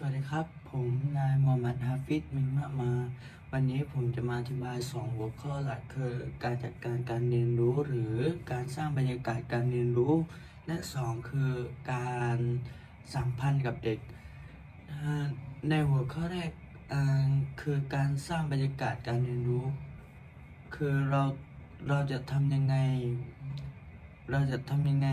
สวัสดีครับ ผมนายมูฮัมหมัดฮาฟิดมินมะมา วันนี้ผมจะมาอธิบาย 2 หัวข้อหลักคือ การจัดการการเรียนรู้ หรือการสร้างบรรยากาศการเรียนรู้ และ 2 คือการสัมพันธ์กับเด็ก ในหัวข้อแรกคือการสร้างบรรยากาศการเรียนรู้ คือเราเราจะทำยังไง เราจะทำยังไง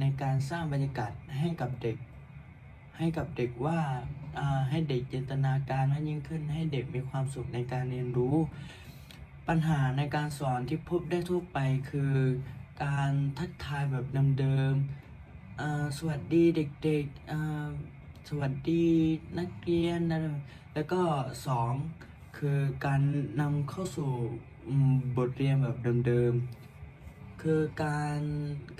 ในการสร้างบรรยากาศให้กับเด็กให้กับเด็กว่า ให้เด็กจินตนาการมากยิ่งขึ้น ให้เด็กมีความสุขในการเรียนรู้ ปัญหาในการสอนที่พบได้ทั่วไปคือ การทักทายแบบเดิมๆสวัสดีเด็กๆสวัสดีนักเรียนอะแล้วก็สองคือการนำเข้าสู่บทเรียนแบบเดิมๆคือการ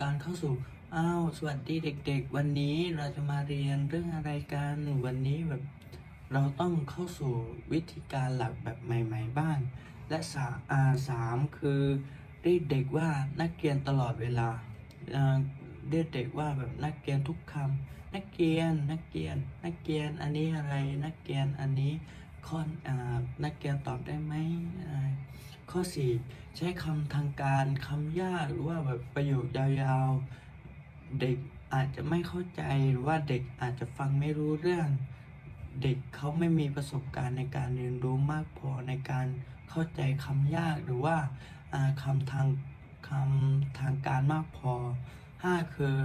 การเข้าสู่ อ้าว สวัสดีเด็ก ๆ วันนี้เราจะมาเรียนเรื่องอะไรกัน วันนี้แบบเราต้องเข้าสู่วิธีการหลักแบบใหม่ ๆ บ้าง และสาอาสามคือเรียกเด็กว่านักเรียนตลอดเวลาเรียกเด็กว่าแบบนักเรียนทุกคำนักเรียน นักเรียน นักเรียน อันนี้อะไร นักเรียน อันนี้ข้ออ่านักเรียนตอบได้ไหมข้อสี่ใช้คำทางการคำยากหรือว่าแบบประโยคยาวๆ เด็กอาจจะไม่เข้าใจหรือว่าเด็กอาจจะฟังไม่รู้เรื่อง เด็กเขาไม่มีประสบการณ์ในการเรียนรู้มากพอในการเข้าใจคำยากหรือว่าคำทางคำทางการมากพอห้าคือ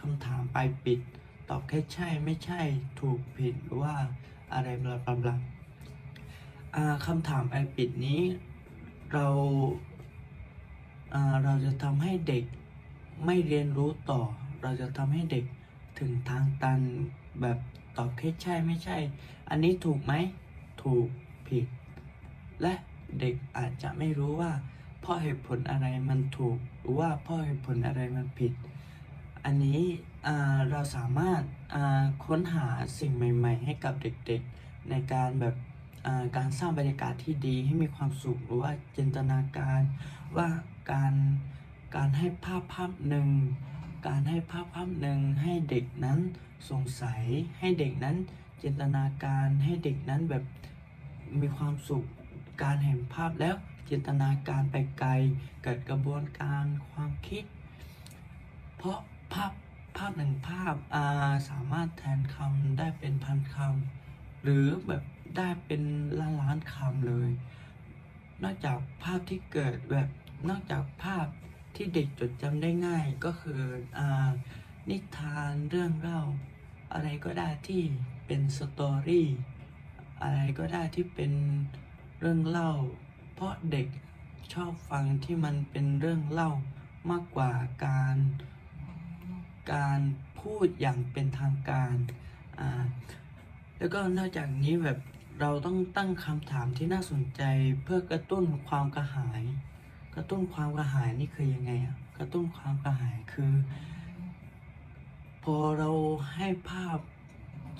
คำถามปลายปิด ตอบแค่ใช่ไม่ใช่ถูกผิดหรือว่าอะไรบลาบลาบลาคำถามปลายปิดนี้เราเราจะทำให้เด็กไม่เรียนรู้ต่อ เราจะทำให้เด็กถึงทางตันแบบตอบแค่ใช่ไม่ใช่ อันนี้ถูกไหม ถูกผิด และเด็กอาจจะไม่รู้ว่า เพราะเหตุผลอะไรมันถูก หรือว่าเพราะเหตุผลอะไรมันผิด อันนี้เราสามารถค้นหาสิ่งใหม่ ๆ ให้กับเด็กๆ ในการแบบการสร้างบรรยากาศที่ดีให้มีความสุขหรือว่าจินตนาการว่าการการให้ภาพภาพหนึ่ง การให้ภาพภาพหนึ่งให้เด็กนั้นสงสัย ให้เด็กนั้นจินตนาการให้เด็กนั้นแบบมีความสุขการเห็นภาพแล้วจินตนาการไปไกล เกิดกระบวนการความคิด เพราะภาพภาพหนึ่งภาพอาสามารถแทนคำได้เป็นพันคำหรือแบบได้เป็นล้านล้านๆคำเลย นอกจากภาพที่เกิดแบบนอกจากภาพ ที่เด็กจดจำได้ง่ายก็คืออนิทานเรื่องเล่า อะไรก็ได้ที่เป็นสตอรี่อะไรก็ได้ที่เป็นเรื่องเล่า เพราะเด็กชอบฟังที่มันเป็นเรื่องเล่ามากกว่าการ การพูดอย่างเป็นทางการอ่าแล้วก็นอกจากนี้แบบเราต้องตั้งคำถามที่น่าสนใจเพื่อกระตุ้นความกระหาย กระตุ้นความกระหายนี่คือยังไงอะกระตุ้นความกระหายคือ พอเราให้ภาพ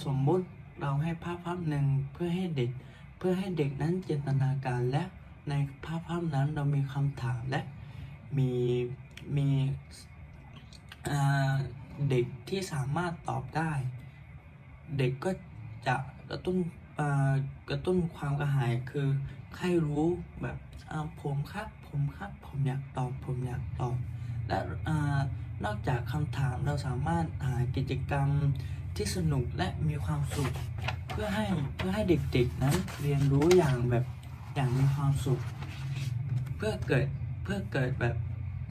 สมมุติเราให้ภาพภาพหนึ่งเพื่อให้เด็ก เพื่อให้เด็กนั้นจินตนาการและในภาพภาพนั้นเรามีคำถามและมีมีเด็กที่สามารถตอบได้ เด็กก็จะกระตุ้น กระตุ้นความกระหายคือใครรู้แบบผมครับผมครับผมอยากตอบผมอยากตอบและอนอกจากคำถามเราสามารถหากิจกรรมที่สนุกและมีความสุข เพื่อให้เพื่อให้เด็กๆนั้นเรียนรู้อย่างแบบอย่างมีความสุข เพื่อเกิดเพื่อเกิดแบบ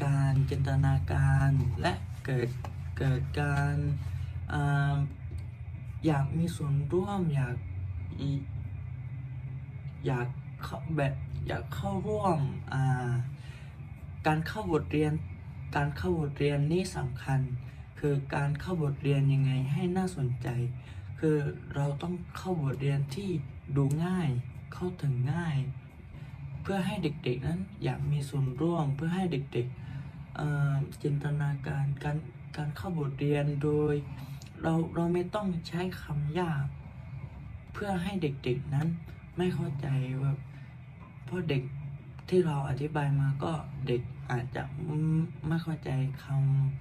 การจินตนาการและเกิดเกิดการออยากมีส่วนร่วมอยาก อยากเข้าแบบอยากเข้าร่วมการเข้าบทเรียน การเข้าบทเรียนนี่สำคัญ คือการเข้าบทเรียนยังไงให้น่าสนใจ คือเราต้องเข้าบทเรียนที่ดูง่าย เข้าถึงง่าย เพื่อให้เด็กๆนั้นอยากมีส่วนร่วม เพื่อให้เด็กๆจินตนาการการการเข้าบทเรียนโดย เราเราไม่ต้องใช้คำยาก เพื่อให้เด็กๆนั้นไม่เข้าใจว่าเพราะเด็กที่เราอธิบายมาก็เด็กอาจจะไม่เข้าใจค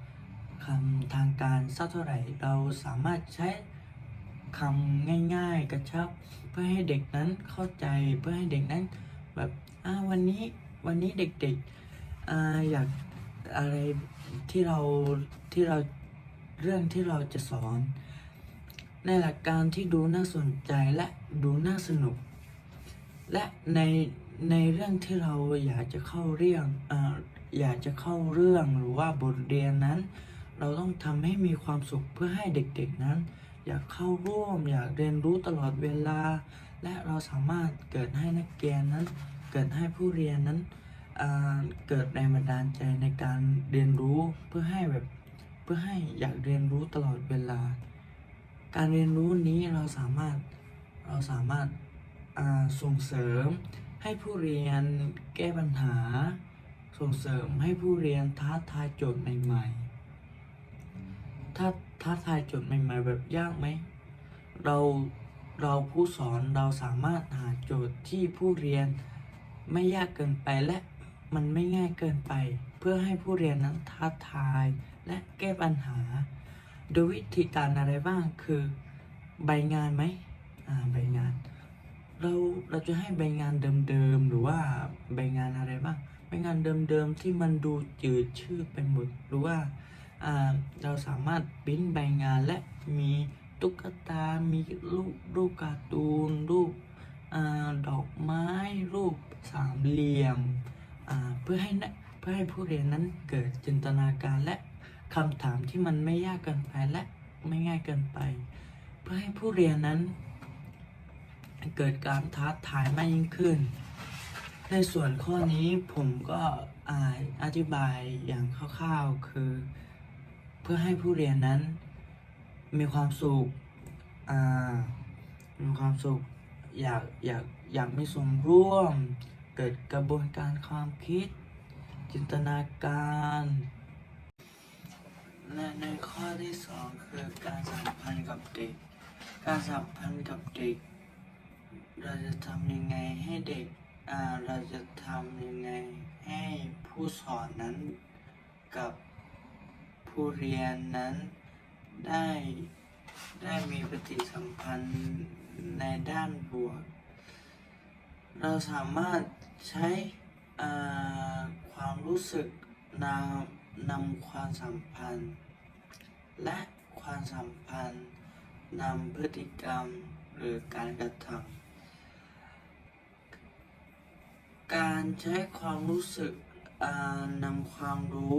ำคำทางการสักเท่าไหร่ เราสามารถใช้คำง่าย ๆ กระชับ เพื่อให้เด็กนั้นเข้าใจเพื่อให้เด็กนั้นแบบอ่าวันนี้วันนี้เด็กๆอ่าอยากอะไรที่เราที่เราเรื่องที่เราจะสอน ในหลักการที่ดูน่าสนใจและดูน่าสนุก และในในเรื่องที่เราอยากจะเข้าเรื่องออยากจะเข้าเรื่องหรือว่าบทเรียนนั้น เราต้องทำให้มีความสุขเพื่อให้เด็กๆนั้น อยากเข้าร่วมอยากเรียนรู้ตลอดเวลา และเราสามารถเกิดให้นักเรียนนั้น เกิดให้ผู้เรียนนั้นเกิดแรงบันดาลใจในการเรียนรู้เพื่อให้แบบเพื่อให้อยากเรียนรู้ตลอดเวลา การเรียนรู้นี้เราสามารถเราสามารถส่งเสริมให้ผู้เรียนแก้ปัญหา ส่งเสริมให้ผู้เรียนท้าทายโจทย์ใหม่ๆถ้าท้าทายโจทย์ใหม่ๆแบบยากไหมเราเราผู้สอนเราสามารถหาโจทย์ที่ผู้เรียนไม่ยากเกินไปและมันไม่ง่ายเกินไป เพื่อให้ผู้เรียนนั้นท้าทายและแก้ปัญหา โดยวิธีการอะไรบ้างคือใบงานไหมอ่าใบงาน เราเราจะให้ใบงานเดิมๆหรือว่าใบงานอะไรบ้างใบงานเดิมๆที่มันดูจืดชืดไปหมดหรือว่าอ่าเราสามารถปริ้นใบงานและมีตุ๊กตา มีรูปรูปการ์ตูนรูปอดอกไม้รูปสามเหลี่ยมเพื่อให้เพื่อให้ผู้เรียนนั้นเกิดจินตนาการและ คำถามที่มันไม่ยากเกินไปและไม่ง่ายเกินไป เพื่อให้ผู้เรียนนั้น เกิดการท้าทายมากยิ่งขึ้น ในส่วนข้อนี้ผมก็อธิบายอย่างคร่าวๆคือ เพื่อให้ผู้เรียนนั้น มีความสุขมีความสุขอยากอยากอยากมีส่วนร่วม เกิดกระบวนการความคิด จินตนาการ และในข้อที่สองคือการสัมพันธ์กับเด็ก การสัมพันธ์กับเด็ก เราจะทำยังไงให้เด็กเราจะทำยังไงให้ผู้สอนนั้นกับผู้เรียนนั้นได้ได้มีปฏิสัมพันธ์ในด้านบวก เราสามารถใช้ความรู้สึกนำ นำความสัมพันธ์ และความสัมพันธ์นำพฤติกรรมหรือการกระทำการใช้ความรู้สึกนำความรู้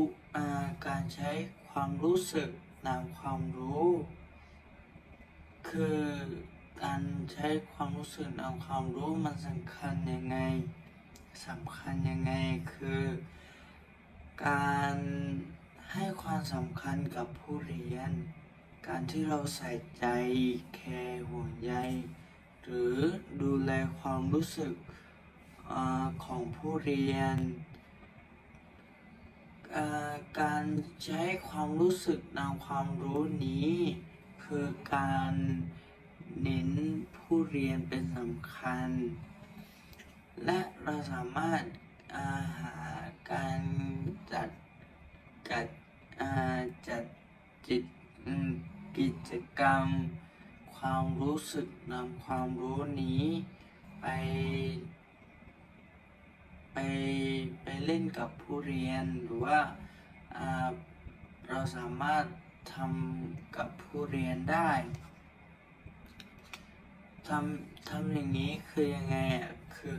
การใช้ความรู้สึกนำความรู้ คือการใช้ความรู้สึกนำความรู้มันสำคัญยังไงสำคัญยังไงคือ การให้ความสำคัญกับผู้เรียน การที่เราใส่ใจ แคร์ห่วงใย หรือดูแลความรู้สึกอของผู้เรียน การใช้ความรู้สึกนำความรู้นี้ คือการเน้นผู้เรียนเป็นสำคัญ และเราสามารถ อาหาการจัดกัดอ่าจัดจิตกิจกรรม ความรู้สึกนำความรู้นี้ ไป ไปไปเล่นกับผู้เรียนหรือว่าอ่าเราสามารถทำกับผู้เรียนได้ทำทำอย่างนี้คือยังไงอะคือ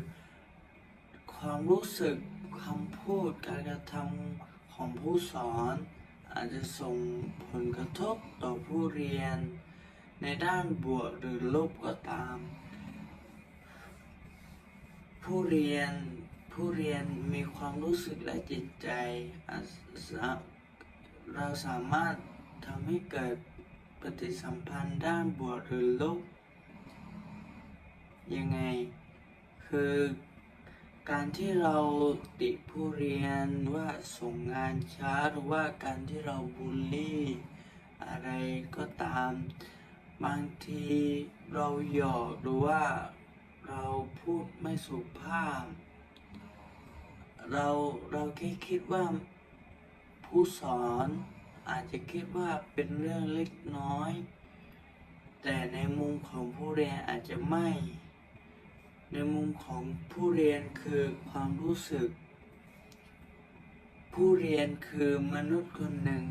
ความรู้สึกคำพูดการกระทำของผู้สอน อาจจะส่งผลกระทบต่อผู้เรียน ในด้านบวกหรือลบก็ตาม ผู้เรียนผู้เรียนมีความรู้สึกและจิตใจ เราสามารถทำให้เกิดปฏิสัมพันธ์ด้านบวกหรือลบยังไง คือ การที่เราติผู้เรียนว่าส่งงานช้าหรือว่าการที่เราบูลลี่ อะไรก็ตาม บางทีเราหยอกหรือว่าเราพูดไม่สุภาพ เราเราแค่คิดว่าผู้สอนอาจจะคิดว่าเป็นเรื่องเล็กน้อย แต่ในมุมของผู้เรียนอาจจะไม่ ในมุมของผู้เรียนคือความรู้สึก ผู้เรียนคือมนุษย์คนหนึ่ง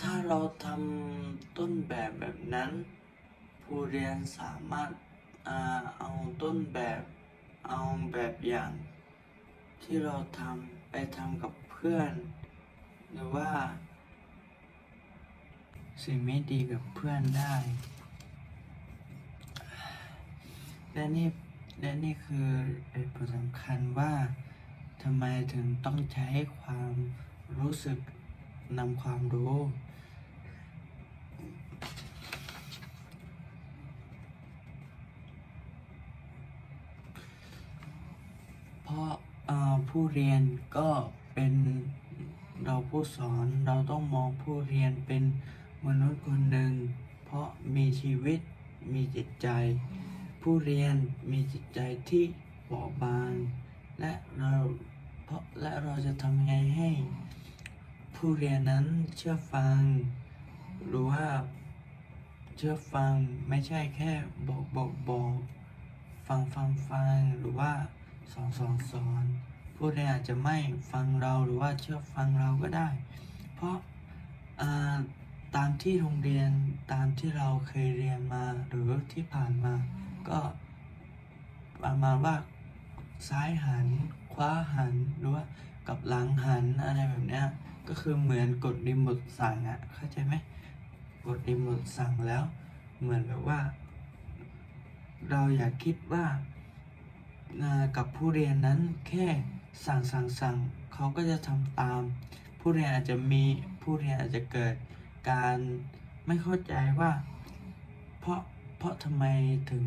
ถ้าเราทำต้นแบบแบบนั้น ผู้เรียนสามารถอเอาต้นแบบเอาแบบอย่าง ที่เราทำไปทำกับเพื่อน หรือว่า สิ่งไม่ดีกับเพื่อนได้ และนี่และนี่คือเหตุผลสำคัญว่าทำไมถึงต้องใช้ความรู้สึกนำความรู้ เพราะผู้เรียนก็เป็นเราผู้สอนเราต้องมองผู้เรียนเป็นมนุษย์คนหนึ่ง เพราะมีชีวิตมีจิตใจ ผู้เรียนมีจิตใจที่เบาบาง และเราเพราะและเราจะทำยังไงให้ ผู้เรียนนั้นเชื่อฟัง หรือว่าเชื่อฟังไม่ใช่แค่บอกบอกบอกฟังฟังฟังหรือว่าสอนสอนสอนผู้เรียนอาจจะไม่ฟังเราหรือว่าเชื่อฟังเราก็ได้ เพราะาตามที่โรงเรียนตามที่เราเคยเรียนมาหรือที่ผ่านมา ก็ประมาณว่าซ้ายหันขวาหันหรือว่ากับหลังหันอะไรแบบเนี้ยก็คือเหมือนกดรีโมทสั่งอะเข้าใจไหมกดรีโมทสั่งแล้ว เหมือนแบบว่า เราอยากคิดว่าอ่ากับผู้เรียนนั้นแค่สั่งสั่งสั่งเขาก็จะทำตาม ผู้เรียนอาจจะมีผู้เรียนอาจจะเกิดการไม่เข้าใจว่า เพราะ เพราะทำไมถึง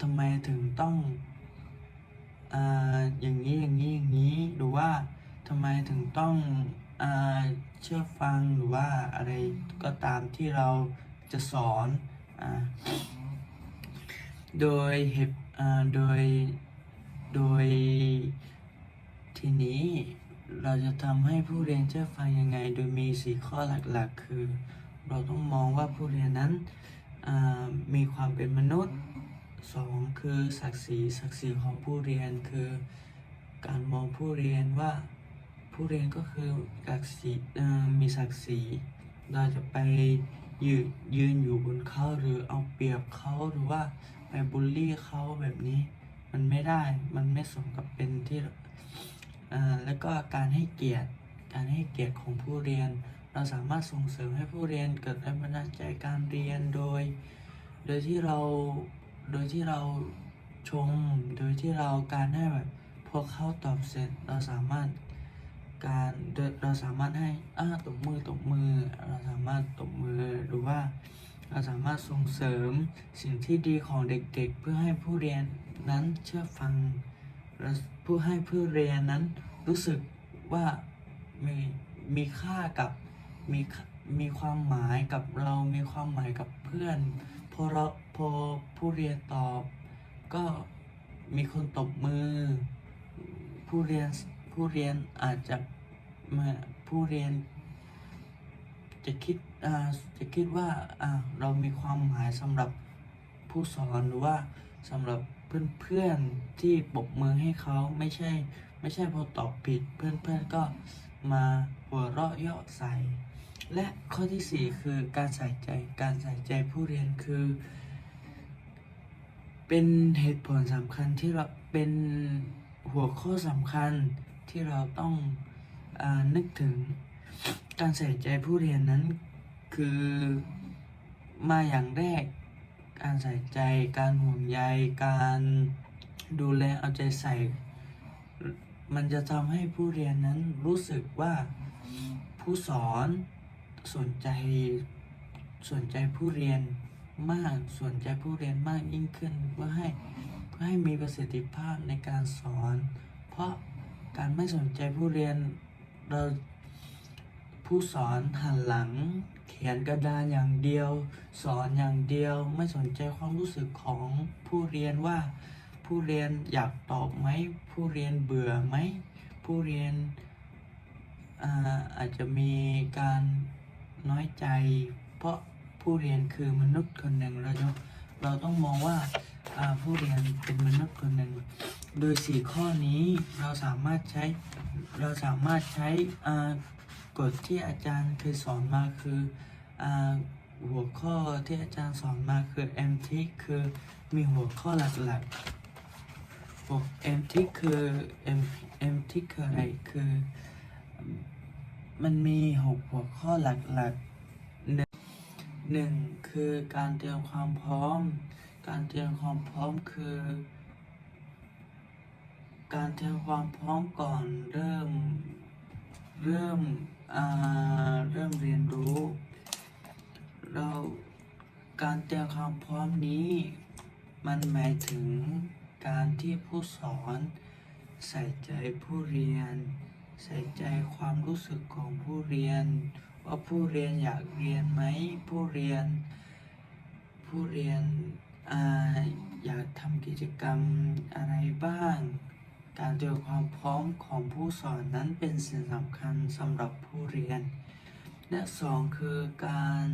ทำไมถึงต้องอ่าอย่างนี้อย่างนี้อย่างนี้หรือว่าทำไมถึงต้องอ่าเชื่อฟังหรือว่าอะไรก็ตามที่เราจะสอนอ่าโดยเหตุอ่าโดยโดยทีนี้เราจะทำให้ผู้เรียนเชื่อฟังยังไง โดยมีสีข้อหลักๆ คือ เราต้องมองว่าผู้เรียนนั้นมีความเป็นมนุษย์สองคือศักดิ์ศรีศักดิ์ศรีของผู้เรียนคือการมองผู้เรียนว่าผู้เรียนก็คือศักดิ์ศรีมีศักดิ์ศรีเราจะไปยืนยืนอยู่บนเขาหรือเอาเปรียบเขาหรือว่าไปบูลลี่เขาแบบนี้มันไม่ได้มันไม่สมกับเป็นที่แล้วก็การให้เกียรติการให้เกียรติของผู้เรียน เราสามารถส่งเสริมให้ผู้เรียนเกิดแรงบันดาลใจการเรียนโดย โดยที่เราโดยที่เราชมโดยที่เราการให้แบบพอเขาตอบเสร็จเราสามารถการเราสามารถให้อ้าตบมือตบมือ เราสามารถตบมือหรือว่าเราสามารถส่งเสริมสิ่งที่ดีของเด็กๆ เพื่อให้ผู้เรียนนั้นเชื่อฟังและเพื่อให้ผู้เรียนนั้นรู้สึกว่ามีมีค่ากับ มีมีความหมายกับเรามีความหมายกับเพื่อนพอเราพอผู้เรียนตอบ ก็มีคนตบมือ ผู้เรียนผู้เรียนอาจจะมาผู้เรียน จะคิดจะคิดว่าเรามีความหมายสำหรับผู้สอนหรือว่าสำหรับเพื่อนๆที่ปรบมือให้เขาไม่ใช่ ไม่ใช่พอตอบผิดเพื่อนๆก็มาหัวเราะเยาะใส่ และข้อที่สี่คือการใส่ใจการใส่ใจผู้เรียนคือ เป็นเหตุผลสำคัญที่เราเป็นหัวข้อสำคัญที่เราต้องอนึกถึง การใส่ใจผู้เรียนนั้นคือมาอย่างแรก การใส่ใจ การห่วงใย การดูแลเอาใจใส่ มันจะทำให้ผู้เรียนนั้นรู้สึกว่าผู้สอน สนใจสนใจผู้เรียนมากสนใจผู้เรียนมากยิ่งขึ้นเพื่อให้เพื่อให้มีประสิทธิภาพในการสอน เพราะการไม่สนใจผู้เรียนเราผู้สอนหันหลัง เขียนกระดานอย่างเดียว สอนอย่างเดียวไม่สนใจความรู้สึกของผู้เรียนว่า ผู้เรียนอยากตอบไหมผู้เรียนเบื่อไหมผู้เรียนอาอาจจะมีการ น้อยใจ เพราะผู้เรียนคือมนุษย์คนหนึ่งเราจะเราต้องมองว่าผู้เรียนเป็นมนุษย์คนหนึ่ง โดยสี่ข้อนี้เราสามารถใช้เราสามารถใช้กฎที่อาจารย์เคยสอนมาคืออหัวข้อที่อาจารย์สอนมาคือ MT คือมีหัวข้อหลักๆหัว MT คือ M MT คืออะไรคือ มันมีหกหัวข้อหลักๆหนึ่งคือการเตรียมความพร้อม การเตรียมความพร้อมคือ การเตรียมความพร้อมก่อนเริ่ม เริ่มเริ่มเรียนรู้ เราการเตรียมความพร้อมนี้ มันหมายถึงการที่ผู้สอนใส่ใจผู้เรียน ใส่ใจความรู้สึกของผู้เรียน ว่าผู้เรียนอยากเรียนไหมผู้เรียน ผู้เรียนออยากทำกิจกรรมอะไรบ้าง การเตรียมความพร้อมของผู้สอนนั้นเป็นสิ่งสำคัญสำหรับผู้เรียน และสองคือการ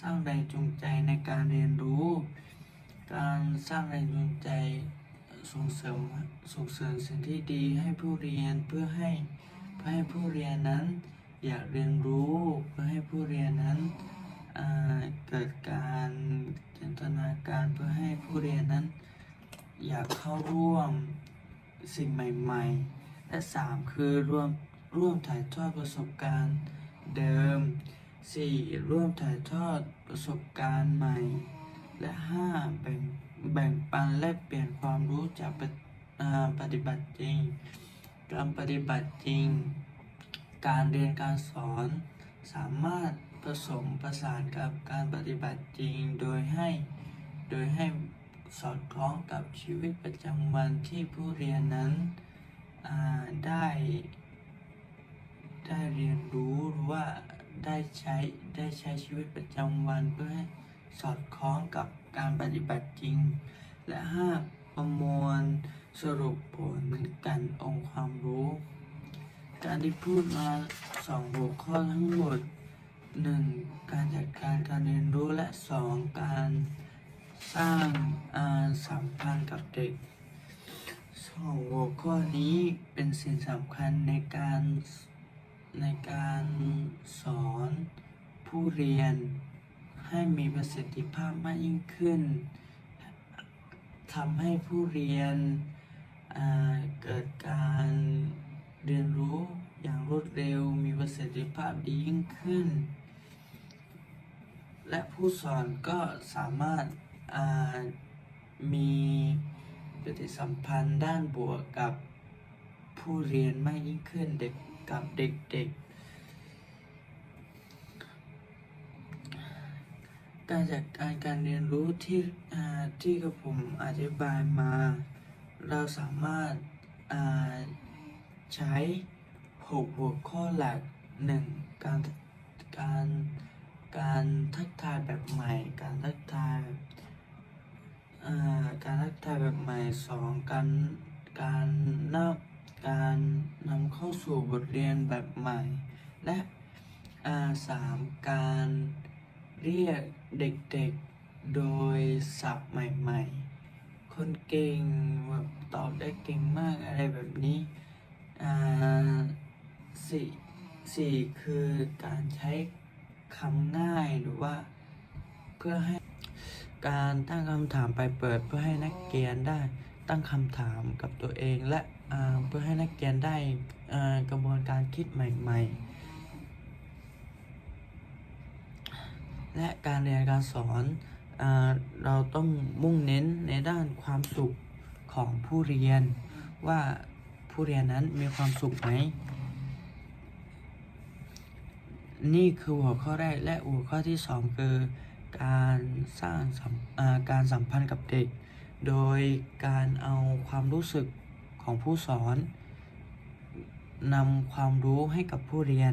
สร้างแรงจูงใจในการเรียนรู้ การสร้างแรงจูงใจ ส่งเสริมส่งเสริมสิ่งที่ดีให้ผู้เรียนเพื่อให้เพื่อให้ผู้เรียนนั้น อยากเรียนรู้เพื่อให้ผู้เรียนนั้นเกิดการจินตนาการเพื่อให้ผู้เรียนนั้น อยากเข้าร่วมสิ่งใหม่ ๆ และสามคือร่วมร่วมถ่ายทอดประสบการณ์เดิมสี่ร่วมถ่ายทอดประสบการณ์ใหม่ และห้าแบ่ง แบ่งปันและเปลี่ยนความรู้จากปฏิอ่าปฏิบัติจริง การปฏิบัติจริง การเรียนการสอน สามารถผสมประสานกับการปฏิบัติจริงโดยให้ โดยให้สอดคล้องกับชีวิตประจำวันที่ผู้เรียนนั้นได้ ได้เรียนรู้หรือว่าได้ใช้ได้ใช้ชีวิตประจำวันเพื่อให้สอดคล้องกับการปฏิบัติจริง และห้าประมวลสรุปผลกันองค์ความรู้ การที่พูดมาสองหัวข้อทั้งหมดหนึ่งการจัดการการเรียนรู้และสองการสร้างอ่าสัมพันธ์กับเด็กสองหัวข้อนี้เป็นสิ่งสำคัญในการในการสอนผู้เรียน ให้มีประสิทธิภาพมากยิ่งขึ้นทำให้ผู้เรียนเกิดการเรียนรู้อย่างรวดเร็วมีประสิทธิภาพดียิ่งขึ้น และผู้สอนก็สามารถมีปฏิสัมพันธ์ด้านบวกกับผู้เรียนมากยิ่งขึ้นเด็กกับเด็กๆ การจัดการการเรียนรู้ที่ที่กับผมอธิบายมา เราสามารถใช้หกหัวข้อหลักหนึ่งการการการทักทายแบบใหม่ การทักทายการทักทายแบบใหม่สองการการนับการนำเข้าสู่บทเรียนแบบใหม่ และสามการเรียก เด็กๆ โดยศัพท์ใหม่ ๆ คนเก่งแบบตอบได้เก่งมากอะไรแบบนี้อ่าสี่สี่คือการใช้คำง่ายหรือว่าเพื่อให้การตั้งคำถามไปเปิดเพื่อให้นักเรียนได้ตั้งคำถามกับตัวเองและเพื่อให้นักเรียนได้กระบวนการคิดใหม่ ๆ และการเรียนการสอนอเราต้องมุ่งเน้นในด้านความสุขของผู้เรียน ว่าผู้เรียนนั้นมีความสุขไหม นี่คือหัวข้อแรกและหัวข้อที่สองคือการสร้างการสัมพันธ์กับเด็ก โดยการเอาความรู้สึกของผู้สอนนำความรู้ให้กับผู้เรียน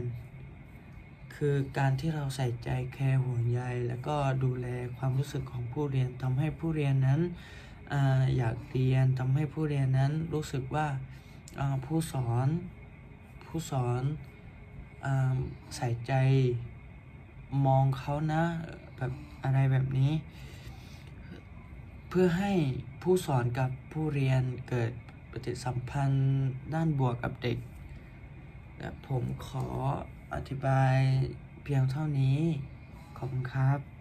คือการที่เราใส่ใจแคร์ห่วงใยแล้วก็ดูแลความรู้สึกของผู้เรียนทำให้ผู้เรียนนั้นออยากเรียนทำให้ผู้เรียนนั้นรู้สึกว่าผู้สอนผู้สอนอใส่ใจมองเขานะแบบอะไรแบบนี้ เพื่อให้ผู้สอนกับผู้เรียนเกิดปฏิสัมพันธ์ด้านบวกกับเด็ก และผมขอ อธิบายเพียงเท่านี้ ขอบคุณครับ